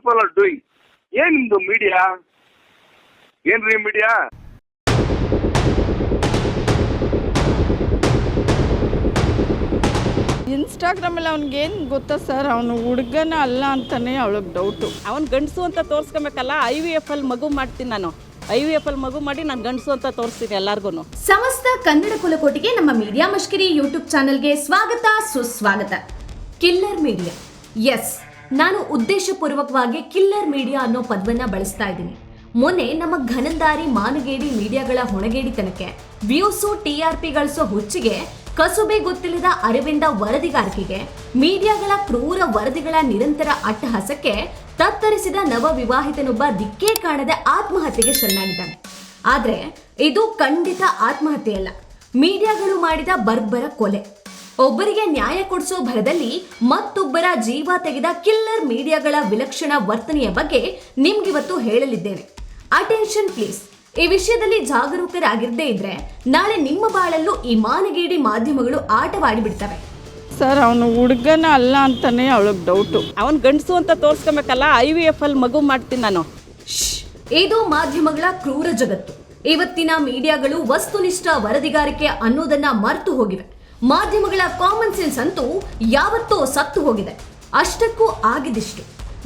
People are doing ಏನ್ ನಿಮ್ದು media ಏನ್ರಿ ಮೀಡಿಯಾ ಇನ್ಸ್ಟಾಗ್ರಾಮಲ್ಲಿ ಅವ್ನಿಗೇನು ಗೊತ್ತಾ ಸರ್ ಅವನು ಹುಡುಗನ ಅಲ್ಲ ಅಂತಾನೆ ಅವಳಿಗೆ ಡೌಟು ಅವನ್ ಗಂಡಸು ಅಂತ ತೋರಿಸ್ಕೊಬೇಕಲ್ಲ ಐ ವಿ ಎಫ್ ಅಲ್ಲಿ ಮಗು ಮಾಡ್ತೀನಿ ನಾನು. ಐ ವಿ ಎಫ್ ಅಲ್ಲಿ ಮಗು ಮಾಡಿ ನಾನು ಗಂಡಸು ಅಂತ ತೋರಿಸ್ತೀನಿ ಎಲ್ಲಾರ್ಗು ಸಮಸ್ತ ಕನ್ನಡ ಕುಲಕೋಟಿಗೆ ನಮ್ಮ ಮೀಡಿಯಾ ಮಷ್ಕರಿ ಯೂಟ್ಯೂಬ್ ಚಾನೆಲ್ಗೆ ಸ್ವಾಗತ ಸುಸ್ವಾಗತ. ಕಿಲ್ಲರ್ ಮೀಡಿಯಾ ಎಸ್ ನಾನು ಉದ್ದೇಶಪೂರ್ವಕವಾಗಿ ಕಿಲ್ಲರ್ ಮೀಡಿಯಾ ಅನ್ನೋ ಪದವನ್ನ ಬಳಸ್ತಾ ಇದ್ದೀನಿ. ಮೊನ್ನೆ ನಮ್ಮ ಘನಂದಾರಿ ಮಾನಗೇಡಿ ಮೀಡಿಯಾಗಳ ಹೊಣಗೇಡಿತನಕ್ಕೆ ವ್ಯೂಸು ಟಿ ಆರ್ ಪಿ ಗಳಿಸೋ ಹುಚ್ಚಿಗೆ ಕಸುಬೆ ಗೊತ್ತಿಲ್ಲದ ಅರವಿಂದ ವರದಿಗಾರಿಕೆಗೆ ಮೀಡಿಯಾಗಳ ಕ್ರೂರ ವರದಿಗಳ ನಿರಂತರ ಅಟ್ಟಹಾಸಕ್ಕೆ ತತ್ತರಿಸಿದ ನವ ವಿವಾಹಿತನೊಬ್ಬ ದಿಕ್ಕೇ ಕಾಣದೆ ಆತ್ಮಹತ್ಯೆಗೆ ಶರಣಾಗಿದ್ದಾನೆ. ಆದ್ರೆ ಇದು ಖಂಡಿತ ಆತ್ಮಹತ್ಯೆಯಲ್ಲ. ಮೀಡಿಯಾಗಳು ಮಾಡಿದ ಬರ್ಬರ ಕೊಲೆ. ಒಬ್ಬರಿಗೆ ನ್ಯಾಯ ಕೊಡಿಸೋ ಭರದಲ್ಲಿ ಮತ್ತೊಬ್ಬರ ಜೀವ ತೆಗೆದ ಕಿಲ್ಲರ್ ಮೀಡಿಯಾಗಳ ವಿಲಕ್ಷಣ ವರ್ತನೆಯ ಬಗ್ಗೆ ನಿಮ್ಗಿವತ್ತು ಹೇಳಲಿದ್ದೇನೆ ಅಟೆನ್ಷನ್ ಪ್ಲೀಸ್ ಈ ವಿಷಯದಲ್ಲಿ ಜಾಗರೂಕರಾಗಿರದೇ ಇದ್ರೆ ನಾಳೆ ನಿಮ್ಮ ಬಾಳಲ್ಲೂ ಈ ಮಾನಗೇಡಿ ಮಾಧ್ಯಮಗಳು ಆಟವಾಡಿಬಿಡ್ತವೆ. ಸರ್ ಅವನು ಹುಡುಗನ ಅಲ್ಲ ಅಂತಾನೆ ಅವಳಿಗೆ ಡೌಟು ಅವನ್ ಗಂಡಸು ಅಂತ ತೋರಿಸ್ಕೊಬೇಕಲ್ಲ ಐ ವಿ ಎಫ್ ಅಲ್ಲಿ ಮಗು ಮಾಡ್ತೀನಿ ನಾನು! ಇದು ಮಾಧ್ಯಮಗಳ ಕ್ರೂರ ಜಗತ್ತು. ಇವತ್ತಿನ ಮೀಡಿಯಾಗಳು ವಸ್ತುನಿಷ್ಠ ವರದಿಗಾರಿಕೆ ಅನ್ನೋದನ್ನ ಮರೆತು ಹೋಗಿವೆ. ಮಾಧ್ಯಮಗಳ ಕಾಮನ್ ಸೆನ್ಸ್ ಅಂತೂ ಯಾವತ್ತೋ ಸತ್ತು ಹೋಗಿದೆ. ಅಷ್ಟಕ್ಕೂ ಆಗಿದಿಷ್ಟು.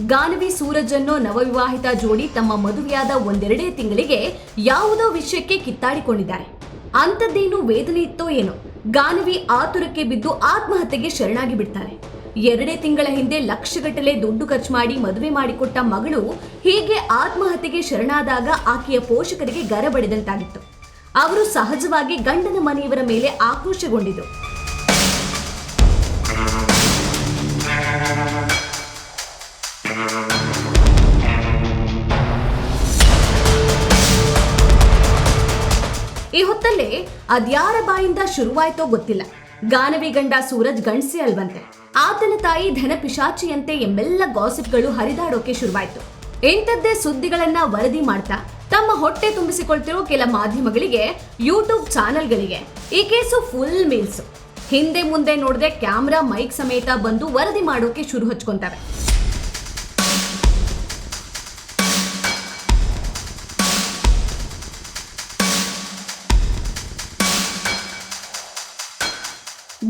ಗಾನವಿ ಸೂರಜ್ ಅನ್ನೋ ನವವಿವಾಹಿತ ಜೋಡಿ ತಮ್ಮ ಮದುವೆಯಾದ ಒಂದೆರಡೇ ತಿಂಗಳಿಗೆ ಯಾವುದೋ ವಿಷಯಕ್ಕೆ ಕಿತ್ತಾಡಿಕೊಂಡಿದ್ದಾರೆ. ಅಂಥದ್ದೇನು ವೇದನೆ ಇತ್ತೋ ಏನೋ. ಗಾನವಿ ಆತುರಕ್ಕೆ ಬಿದ್ದು ಆತ್ಮಹತ್ಯೆಗೆ ಶರಣಾಗಿ ಬಿಡ್ತಾರೆ. ಎರಡೇ ತಿಂಗಳ ಹಿಂದೆ ಲಕ್ಷಗಟ್ಟಲೆ ದುಡ್ಡು ಖರ್ಚು ಮಾಡಿ ಮದುವೆ ಮಾಡಿಕೊಟ್ಟ ಮಗಳು ಹೀಗೆ ಆತ್ಮಹತ್ಯೆಗೆ ಶರಣಾದಾಗ ಆಕೆಯ ಪೋಷಕರಿಗೆ ಗರಬಡಿದಂತಾಗಿತ್ತು ಅವರು ಸಹಜವಾಗಿ ಗಂಡನ ಮನೆಯವರ ಮೇಲೆ ಆಕ್ರೋಶಗೊಂಡಿದ್ರು. ಈ ಹೊತ್ತಲ್ಲೇ ಅದ್ಯಾರ ಬಾಯಿಂದ ಶುರುವಾಯ್ತೋ ಗೊತ್ತಿಲ್ಲ. ಗಾನವಿ ಗಂಡ ಸೂರಜ್ ಗಣಸಿ ಅಲ್ವಂತೆ. ಆತನ ತಾಯಿ ಧನ ಪಿಶಾಚಿಯಂತೆ ಎಂಬೆಲ್ಲ ಗಾಸಿಪ್ಗಳು ಹರಿದಾಡೋಕೆ ಶುರುವಾಯ್ತು. ಇಂಥದ್ದೇ ಸುದ್ದಿಗಳನ್ನ ವರದಿ ಮಾಡ್ತಾ ತಮ್ಮ ಹೊಟ್ಟೆ ತುಂಬಿಸಿಕೊಳ್ತಿರೋ ಕೆಲ ಮಾಧ್ಯಮಗಳಿಗೆ ಯೂಟ್ಯೂಬ್ ಚಾನೆಲ್ಗಳಿಗೆ ಈ ಕೇಸು ಫುಲ್ ಮೀಲ್ಸ್. ಹಿಂದೆ ಮುಂದೆ ನೋಡದೆ ಕ್ಯಾಮ್ರಾ ಮೈಕ್ ಸಮೇತ ಬಂದು ವರದಿ ಮಾಡೋಕೆ ಶುರು ಹಚ್ಕೊಂತವೆ.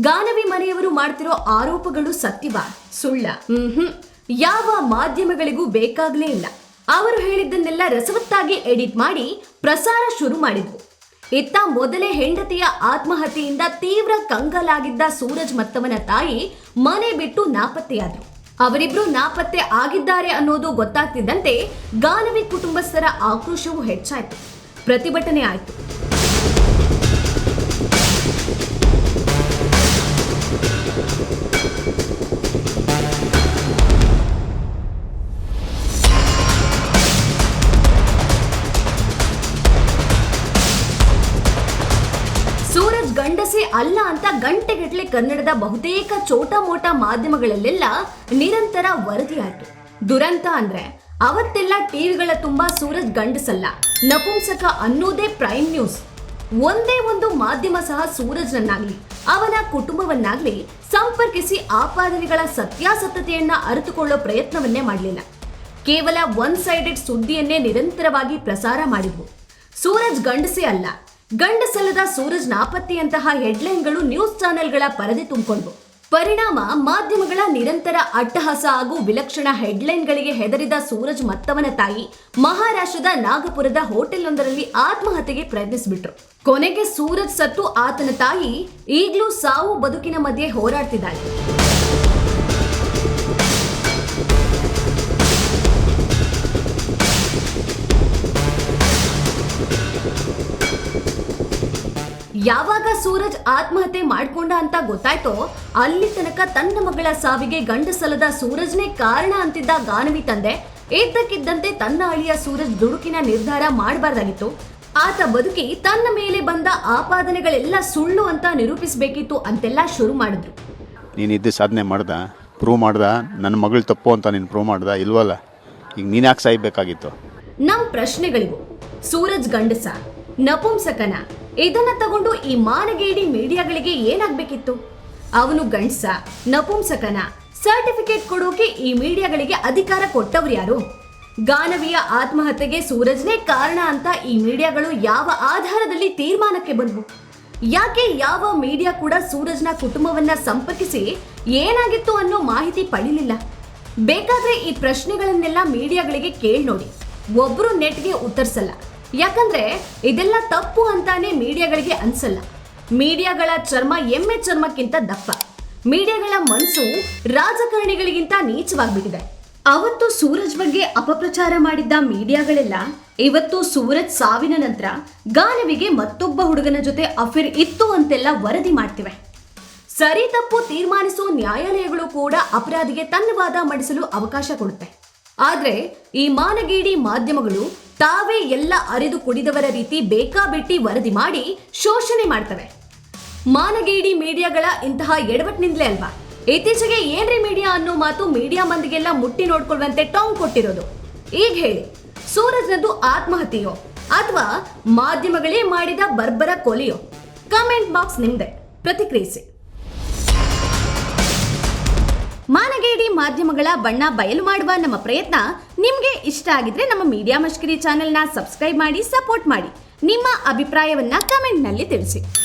ಗಾನವಿ ಮನೆಯವರು ಮಾಡ್ತಿರೋ ಆರೋಪಗಳು ಸತ್ಯವ? ಸುಳ್ಳ. ಹ್ಮ್ ಯಾವ ಮಾಧ್ಯಮಗಳಿಗೂ ಬೇಕಾಗ್ಲೇ ಇಲ್ಲ. ಅವರು ಹೇಳಿದ್ದನ್ನೆಲ್ಲ ರಸವತ್ತಾಗಿ ಎಡಿಟ್ ಮಾಡಿ ಪ್ರಸಾರ ಶುರು ಮಾಡಿದ್ರು. ಇತ್ತ ಮೊದಲೇ ಹೆಂಡತಿಯ ಆತ್ಮಹತ್ಯೆಯಿಂದ ತೀವ್ರ ಕಂಗಲಾಗಿದ್ದ ಸೂರಜ್ ಮತ್ತವನ ತಾಯಿ ಮನೆ ಬಿಟ್ಟು ನಾಪತ್ತೆಯಾದ್ರು. ಅವರಿಬ್ರು ನಾಪತ್ತೆ ಆಗಿದ್ದಾರೆ ಅನ್ನೋದು ಗೊತ್ತಾಗ್ತಿದ್ದಂತೆ ಗಾನವಿ ಕುಟುಂಬಸ್ಥರ ಆಕ್ರೋಶವೂ ಹೆಚ್ಚಾಯಿತು. ಪ್ರತಿಭಟನೆ ಆಯ್ತು. ಸೂರಜ್ ಗಂಡಸೆ ಅಲ್ಲ ಅಂತ ಗಂಟೆಗಟ್ಟಲೆ ಕನ್ನಡದ ಬಹುತೇಕ ಚೋಟ ಮೋಟ ಮಾಧ್ಯಮಗಳಲ್ಲೆಲ್ಲ ನಿರಂತರ ವರದಿಯಾಯ್ತು. ದುರಂತ ಅಂದ್ರೆ ಅವತ್ತೆಲ್ಲ ಟಿವಿಗಳ ತುಂಬಾ ಸೂರಜ್ ಗಂಡಸಲ್ಲ. ನಪುಂಸಕ ಅನ್ನೋದೇ ಪ್ರೈಮ್ ನ್ಯೂಸ್ ಒಂದೇ ಒಂದು ಮಾಧ್ಯಮ ಸಹ ಸೂರಜ್ನನ್ನಾಗ್ಲಿ, ಅವನ ಕುಟುಂಬವನ್ನಾಗ್ಲಿ ಸಂಪರ್ಕಿಸಿ ಆಪಾದನೆಗಳ ಸತ್ಯಾಸತ್ಯತೆಯನ್ನ ಅರಿತುಕೊಳ್ಳೋ ಪ್ರಯತ್ನವನ್ನೇ ಮಾಡಲಿಲ್ಲ. ಕೇವಲ ಒನ್ ಸೈಡೆಡ್ ಸುದ್ದಿಯನ್ನೇ ನಿರಂತರವಾಗಿ ಪ್ರಸಾರ ಮಾಡಿದ್ವು. ಸೂರಜ್ ಗಂಡಸೇ ಅಲ್ಲ, ಗಂಡಸಲ್ಲದ ಸೂರಜ್ ನಾಪತ್ತೆಯಂತಹ ಹೆಡ್ಲೈನ್ಗಳು ನ್ಯೂಸ್ ಚಾನೆಲ್ಗಳ ಪರದೆ ತುಂಬಿಕೊಂಡ್ವು. ಪರಿಣಾಮ ಮಾಧ್ಯಮಗಳ ನಿರಂತರ ಅಟ್ಟಹಾಸ ಹಾಗೂ ವಿಲಕ್ಷಣ ಹೆಡ್ಲೈನ್ಗಳಿಗೆ ಹೆದರಿದ ಸೂರಜ್ ಮತ್ತವನ ತಾಯಿ ಮಹಾರಾಷ್ಟ್ರದ ನಾಗಪುರದ ಹೋಟೆಲ್ನೊಂದರಲ್ಲಿ ಆತ್ಮಹತ್ಯೆಗೆ ಪ್ರಯತ್ನಿಸಿಬಿಟ್ರು. ಕೊನೆಗೆ ಸೂರಜ್ ಸತ್ತು ಆತನ ತಾಯಿ ಈಗಲೂ ಸಾವು ಬದುಕಿನ ಮಧ್ಯೆ ಹೋರಾಡ್ತಿದ್ದಾಳೆ. ಯಾವಾಗ ಸೂರಜ್ ಆತ್ಮಹತ್ಯೆ ಮಾಡ್ಕೊಂಡ ಅಂತ ಗೊತ್ತಾಯ್ತೋ ಅಲ್ಲಿ ತನಕ ತನ್ನ ಮಗಳ ಸಾವಿಗೆ ಗಂಡಸಲದ ಸೂರಜ್ನೇ ಕಾರಣ ಅಂತಿದ್ದ ಗಾನವಿ ತಂದೆ ಏತಕ್ಕಿದ್ದಂತೆ ತನ್ನ ಅಳಿಯ ಸೂರಜ್ ದುಡುಕಿನ ನಿರ್ಧಾರ ಮಾಡಬಾರ್ದಾಗಿತ್ತು. ಆತ ಬದುಕಿ ತನ್ನ ಮೇಲೆ ಬಂದ ಆಪಾದನೆಗಳೆಲ್ಲ ಸುಳ್ಳು ಅಂತ ನಿರೂಪಿಸಬೇಕಿತ್ತು ಅಂತೆಲ್ಲ ಶುರು ಮಾಡಿದ್ರು. ನೀನಿದ್ದು ಇದ್ದು ಸಾಧನೆ ಮಾಡ್ದ ಪ್ರೂವ್ ಮಾಡ್ದ ನನ್ನ ಮಗಳು ತಪ್ಪು ಅಂತ ನೀನು ಪ್ರೂವ್ ಮಾಡ್ದ ಇಲ್ವಲ್ಲ? ಈಗ ನೀನು ಯಾಕೆ ಸಾಯ್ಬೇಕಾಗಿತ್ತು? ನಮ್ಮ ಪ್ರಶ್ನೆಗಳಿವು. ಸೂರಜ್ ಗಂಡಸ ನಪುಂಸಕನ ಇದನ್ನ ತಗೊಂಡು ಈ ಮಾನಗೇಡಿ ಮೀಡಿಯಾಗಳಿಗೆ ಏನಾಗ್ಬೇಕಿತ್ತು? ಅವನು ಗಂಡ್ಸ, ನಪುಂಸಕನ. ಸರ್ಟಿಫಿಕೇಟ್ ಕೊಡೋಕೆ ಈ ಮೀಡಿಯಾಗಳಿಗೆ ಅಧಿಕಾರ ಕೊಟ್ಟವ್ರು ಯಾರು? ಗಾನವಿಯ ಆತ್ಮಹತ್ಯೆಗೆ ಸೂರಜ್ನೇ ಕಾರಣ ಅಂತ ಈ ಮೀಡಿಯಾಗಳು ಯಾವ ಆಧಾರದಲ್ಲಿ ತೀರ್ಮಾನಕ್ಕೆ ಬಂದ್ವು? ಯಾಕೆ ಯಾವ ಮೀಡಿಯಾ ಕೂಡ ಸೂರಜ್ನ ಕುಟುಂಬವನ್ನ ಸಂಪರ್ಕಿಸಿ ಏನಾಗಿತ್ತು ಅನ್ನೋ ಮಾಹಿತಿ ಪಡೀಲಿಲ್ಲ? ಬೇಕಾದ್ರೆ ಈ ಪ್ರಶ್ನೆಗಳನ್ನೆಲ್ಲ ಮೀಡಿಯಾಗಳಿಗೆ ಕೇಳಿ ನೋಡಿ. ಒಬ್ರು ನೆಟ್ಗೆ ಉತ್ತರಿಸಲ್ಲ. ಯಾಕಂದ್ರೆ ಇದೆಲ್ಲ ತಪ್ಪು ಅಂತಾನೆ ಮೀಡಿಯಾಗಳಿಗೆ ಅನ್ಸಲ್ಲ. ಮೀಡಿಯಾಗಳ ಚರ್ಮ ಎಮ್ಮೆ ಚರ್ಮಕ್ಕಿಂತ ದಪ್ಪ. ಮೀಡಿಯಾಗಳ ಮನಸ್ಸು ರಾಜಕಾರಣಿಗಳಿಗಿಂತ ನೀಚವಾಗ್ಬಿಟ್ಟಿದೆ. ಅವತ್ತು ಸೂರಜ್ ಬಗ್ಗೆ ಅಪಪ್ರಚಾರ ಮಾಡಿದ್ದ ಮೀಡಿಯಾಗಳೆಲ್ಲ ಇವತ್ತು ಸೂರಜ್ ಸಾವಿನ ನಂತರ ಗಾನವಿಗೆ ಮತ್ತೊಬ್ಬ ಹುಡುಗನ ಜೊತೆ ಅಫೇರ್ ಇತ್ತು ಅಂತೆಲ್ಲ ವರದಿ ಮಾಡ್ತಿವೆ. ಸರಿ ತಪ್ಪು ತೀರ್ಮಾನಿಸುವ ನ್ಯಾಯಾಲಯಗಳು ಕೂಡ ಅಪರಾಧಿಗೆ ತನ್ನ ವಾದ ಮಂಡಿಸಲು ಅವಕಾಶ ಕೊಡುತ್ತೆ. ಆದ್ರೆ ಈ ಮಾನಗೇಡಿ ಮಾಧ್ಯಮಗಳು ತಾವೇ ಎಲ್ಲ ಅರಿದು ಕುಡಿದವರ ರೀತಿ ಬೇಕಾಬಿಟ್ಟಿ ವರದಿ ಮಾಡಿ ಶೋಷಣೆ ಮಾಡ್ತವೆ. ಮಾನಗೇಡಿ ಮೀಡಿಯಾಗಳ ಇಂತಹ ಎಡವಟ್ಟಿನಿಂದಲೇ ಅಲ್ವಾ? ಇತ್ತೀಚೆಗೆ ಏನ್ರಿ ಮೀಡಿಯಾ ಅನ್ನೋ ಮಾತು ಮೀಡಿಯಾ ಮಂದಿಗೆಲ್ಲ ಮುಟ್ಟಿ ನೋಡ್ಕೊಳ್ಳುವಂತೆ ಟಾಂಗ್ ಕೊಟ್ಟಿರೋದು. ಈಗ ಹೇಳಿ, ಸೂರಜ್ನದ್ದು ಆತ್ಮಹತ್ಯೆಯೋ? ಅಥವಾ ಮಾಧ್ಯಮಗಳೇ ಮಾಡಿದ ಬರ್ಬರ ಕೊಲೆಯೋ? ಕಮೆಂಟ್ ಬಾಕ್ಸ್ ನಿಮ್ದೆ, ಪ್ರತಿಕ್ರಿಯಿಸಿ. ಮಾನಗೇಡಿ ಮಾಧ್ಯಮಗಳ ಬಣ್ಣ ಬಯಲು ಮಾಡುವ ನಮ್ಮ ಪ್ರಯತ್ನ. ನಿಮ್ಗೆ ಇಷ್ಟ ಆಗಿದ್ರೆ ನಮ್ಮ ಮೀಡಿಯಾ ಮಷ್ಕರಿ ಚಾನೆಲ್ನ ಸಬ್ಸ್ಕ್ರೈಬ್ ಮಾಡಿ, ಸಪೋರ್ಟ್ ಮಾಡಿ. ನಿಮ್ಮ ಅಭಿಪ್ರಾಯವನ್ನ ಕಮೆಂಟ್ನಲ್ಲಿ ತಿಳಿಸಿ.